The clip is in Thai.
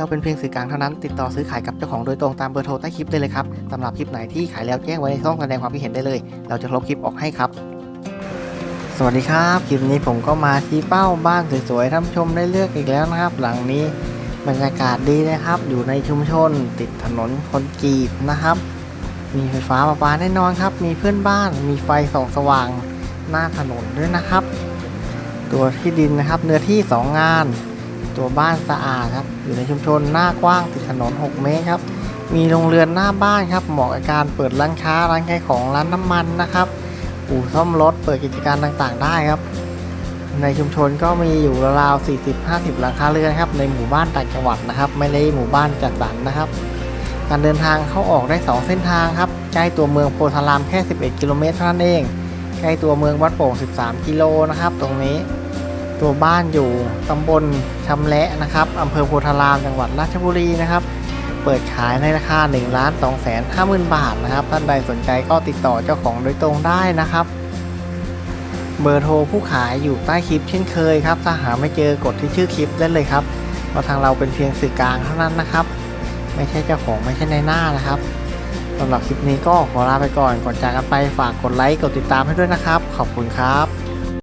เราเป็นเพียงสื่อกลางเท่านั้น ติดต่อซื้อขายกับเจ้าของโดยตรงตามเบอร์โทรใต้คลิปได้เลยครับสำหรับคลิปไหนที่ขายแล้วแจ้งไว้ในช่องแสดงความคิดเห็นได้เลย เราจะลบคลิปออกให้ครับ สวัสดีครับ คลิปนี้ผมก็มาที่เป้าบ้านสวยๆท่านชมได้เลือกอีกแล้วนะครับ หลังนี้บรรยากาศดีนะครับ อยู่ในชุมชน ติดถนนคนกรีตนะครับ มีไฟฟ้าประปาแน่นอนครับ มีเพื่อนบ้าน มีไฟส่องสว่างหน้าถนนด้วยนะครับ ตัวที่ดินนะครับ เนื้อที่ 2 งาน ตัวบ้านสะอาดครับ อยู่ในชุมชนหน้ากว้างติดถนน 6 เมตรครับ มีโรงเรือนหน้าบ้านครับ เหมาะกับการเปิดร้านค้าร้านขายของร้านน้ำมันนะครับ อู่ซ่อมรถเปิดกิจการต่างๆ ได้ครับ ในชุมชนก็มีอยู่ราวๆ40-50 หลังคาเรือนครับในหมู่บ้านต่างจังหวัดนะครับ ไม่ได้หมู่บ้านจัดสรรนะครับ การเดินทางเข้าออกได้ 2 เส้นทางครับใกล้ตัวเมืองโพธารามแค่ 11 กิโลเมตรเท่านั้นเองใกล้ตัวเมืองวัดโป่ง 13 กิโลนะครับ ตรงนี้ ตัวบ้านอยู่ตำบลชำและนะครับอำเภอโพธารามจังหวัดราชบุรีนะครับ เปิดขายในราคา1ล้าน2แสน5หมื่นบาทนะครับ ท่านใดสนใจก็ติดต่อเจ้าของโดยตรงได้นะครับ เบอร์โทรผู้ขายอยู่ใต้คลิปเช่นเคยครับ ถ้าหาไม่เจอกดที่ชื่อคลิปได้เลยครับเพราะทางเราเป็นเพียงสื่อกลางเท่านั้นนะครับ ไม่ใช่เจ้าของไม่ใช่ในหน้านะครับสำหรับคลิปนี้ก็ขอลาไปก่อนก่อนจากกันไปฝากกดไลค์กดติดตามให้ด้วยนะครับ ขอบคุณครับ